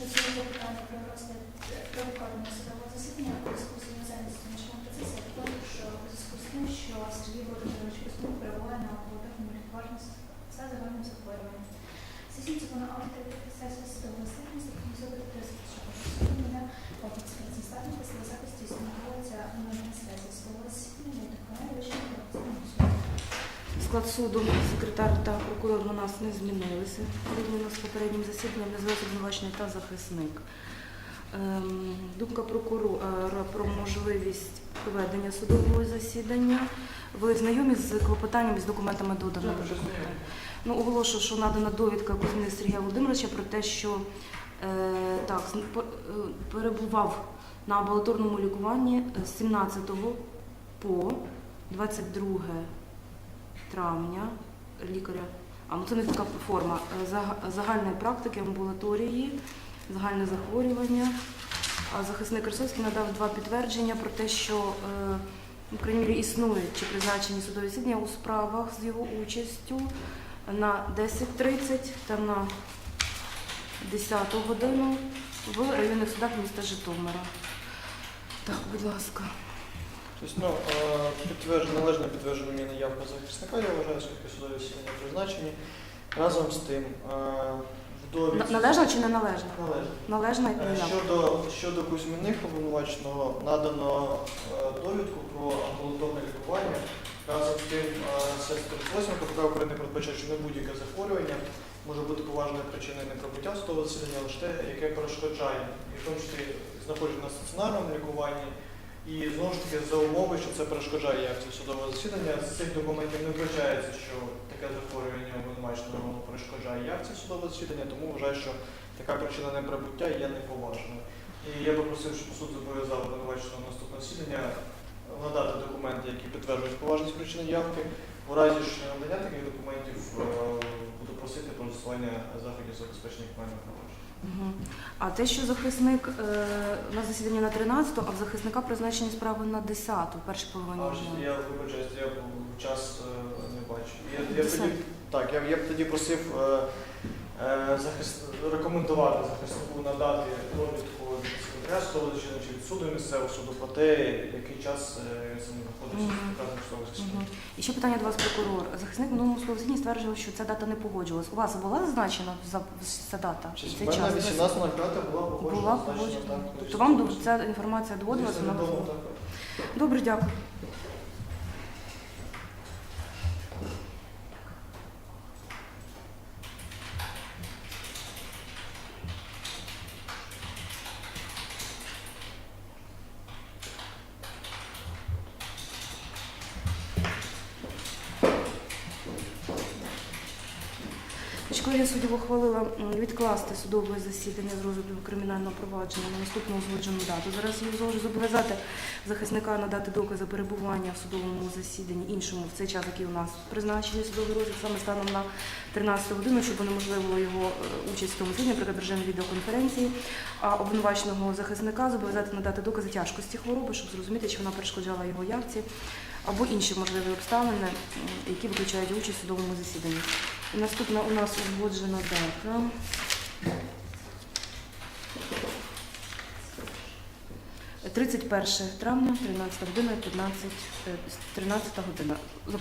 Доцільне питання про розгляд про виконання судового засідання у зв'язку з іноземністю в нашому процесі. Також у зв'язку з тим, що Сергій Володимирович Кузьмин перебуває на оперативному лікуванні за загальним захворюванням. Сесійці вона автор сесії судового засідання за організовувати присутність судового комплекс працездатних та сили захисту існується на сесії судового засідання і така рішення про оцінку суду. Склад суду, секретар та прокурор у нас не змінилися порівняно з попереднім засіданням, не звелися обвинувачений та захисник. Ем, Думка прокурора про можливість проведення судового засідання. Ви знайомі з клопотанням і з документами знайомі. Ну, оголошую, що надана довідка Кузьмини Сергія Володимировича про те, що е, так, е, перебував на амбулаторному лікуванні з 17 по 22 травня лікаря. А ну це не така форма е, загальної практики амбулаторії, загальне захворювання. А захисник Красовський надав два підтвердження про те, що е, крайній мірі існують чи призначені судові засідання у справах з його участю на 10.30 та на 10 годину в районних судах міста Житомира. Так, будь ласка. Тобто, ну, е, підтверджено, належне підтверджено мені наявку захисника, я вважаю, що судові засідання призначені. Разом з тим, е, в довідці... Належна чи не належна? Належно. Належна і Е, прийняв. Щодо, щодо Кузьміних обвинуваченого надано довідку про амбулаторне лікування. Разом з тим, е, сестри 8 КПК України передбачає, що не будь-яке захворювання може бути поважною причиною неприбуття судового засідання, лише те, яке перешкоджає, і в тому числі знаходження на стаціонарному лікуванні. І знову ж таки за умови, що це перешкоджає акції судового засідання. З цих документів не вбачається, що таке захворювання обвинуваченого перешкоджає акції судового засідання, тому вважаю, що така причина неприбуття є неповажною. І я би просив, щоб суд зобов'язав обвинуваченого наступного засідання надати документи, які підтверджують поважність причини явки. У разі ж надання таких документів е, буду просити про застосування заходів забезпечення кримінального провадження. А те, що захисник е, у нас засідання на 13, а в захисника призначені справи на 10, в першій половині. А дня. я вибачаюсь, я час е, не бачу. Я, я тоді, так, я, я б тоді просив е, захист, рекомендувати захиснику надати довідку від судового чи від суду місцевого суду про те, який час е, він знаходиться в вказаних судових Мгм. І ще питання до вас, прокурор. Захисник в минулому судовому стверджував, що ця дата не погоджувалась. У вас була зазначена за- ця дата? Чи цей час? 18.05 була погоджена. Була погоджена. так, Тобто вам ця інформація доводилася? Відомо, так. Добре, дякую. Школі суддів ухвалила відкласти судове засідання з розгляду кримінального провадження на наступну узгоджену дату. Зараз її зобов'язати захисника надати докази перебування в судовому засіданні іншому в цей час, який у нас призначений судовий розгляд, саме станом на 13 годину, щоб унеможливило його е, участь в тому засіданні, наприклад, режимі відеоконференції, а обвинуваченого захисника зобов'язати надати докази тяжкості хвороби, щоб зрозуміти, чи вона перешкоджала його явці, або інші можливі обставини, які виключають участь в судовому засіданні. Наступна у нас узгоджена дата. Тридцять перше травня, 13 година, 15, е, 13 година.